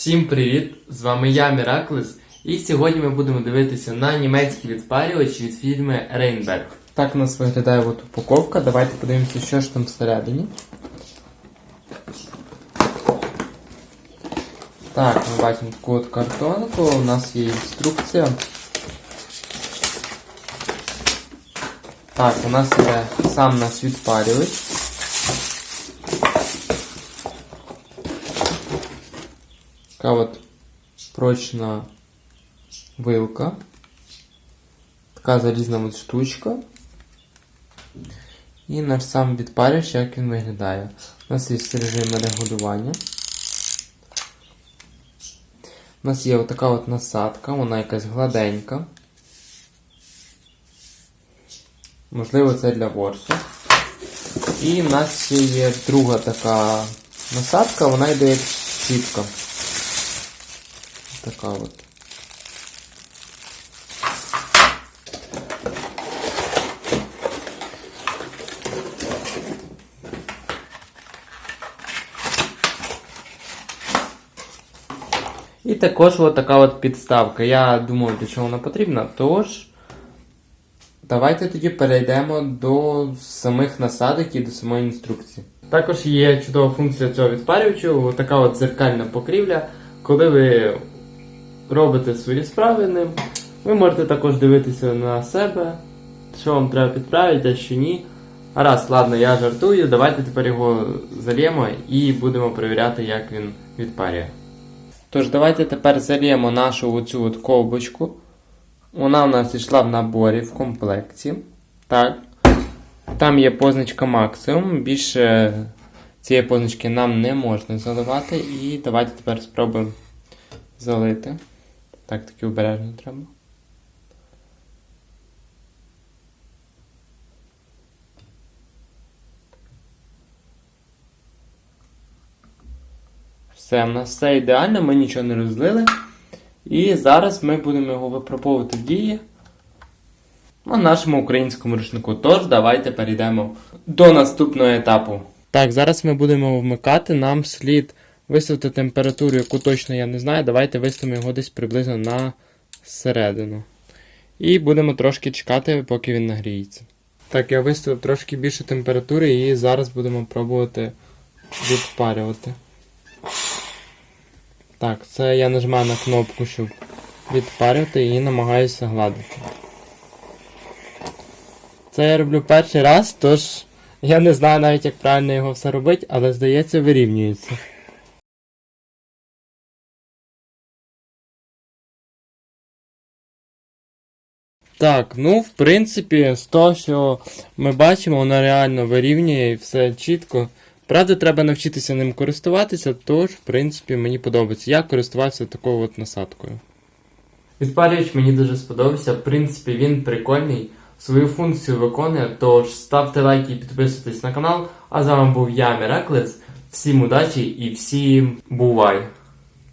Всім привіт! З вами я, Міраклес, і сьогодні ми будемо дивитися на німецький відпарювач від фірми Reinberg. Так у нас виглядає от упаковка. Давайте подивимося, що ж там всередині. Так, ми бачимо таку от картонку, у нас є інструкція. Так, у нас є сам наш відпарювач. Така от прочна вилка. Така залізна от штучка. І наш сам відпарювач, як він виглядає. У нас є режим регулювання. У нас є отака от насадка, вона якась гладенька. Можливо, це для ворсу. І в нас ще є друга така насадка, вона йде як сітка. Така от. І також от така от підставка. Я думав, для чого вона потрібна. Тож, давайте тоді перейдемо до самих насадок і до самої інструкції. Також є чудова функція цього відпарювачу, така от зеркальна покрівля. Коли ви робите свої справи ним, ви можете також дивитися на себе, що вам треба підправити, а що ні. Раз, ладно, я жартую, давайте тепер його зальємо і будемо перевіряти, як він відпарює. Тож, давайте тепер зальємо нашу оцю от ковбочку. Вона у нас йшла в наборі в комплекті. Так. Там є позначка максимум. Більше цієї позначки нам не можна заливати. І давайте тепер спробуємо залити. Так, таки обережно треба. Все, в нас все ідеально, ми нічого не розлили. І зараз ми будемо його випробовувати в дії на нашому українському рушнику. Тож, давайте перейдемо до наступного етапу. Так, зараз ми будемо вмикати. Нам слід виставити температуру, яку точно я не знаю. Давайте виставимо його десь приблизно на середину. І будемо трошки чекати, поки він нагріється. Так, я виставив трошки більше температури і зараз будемо пробувати відпарювати. Так, це я нажимаю на кнопку, щоб відпарювати і намагаюся гладити. Це я роблю перший раз, тож я не знаю навіть, як правильно його все робити, але здається, вирівнюється. Так, ну в принципі, з того, що ми бачимо, воно реально вирівнює і все чітко. Правда, треба навчитися ним користуватися, тож, в принципі, мені подобається. Я користувався такою от насадкою. Відпалювач мені дуже сподобався. В принципі, він прикольний, свою функцію виконує. Тож ставте лайки і підписуйтесь на канал. А з вами був я, Міраклес. Всім удачі і всім бувай!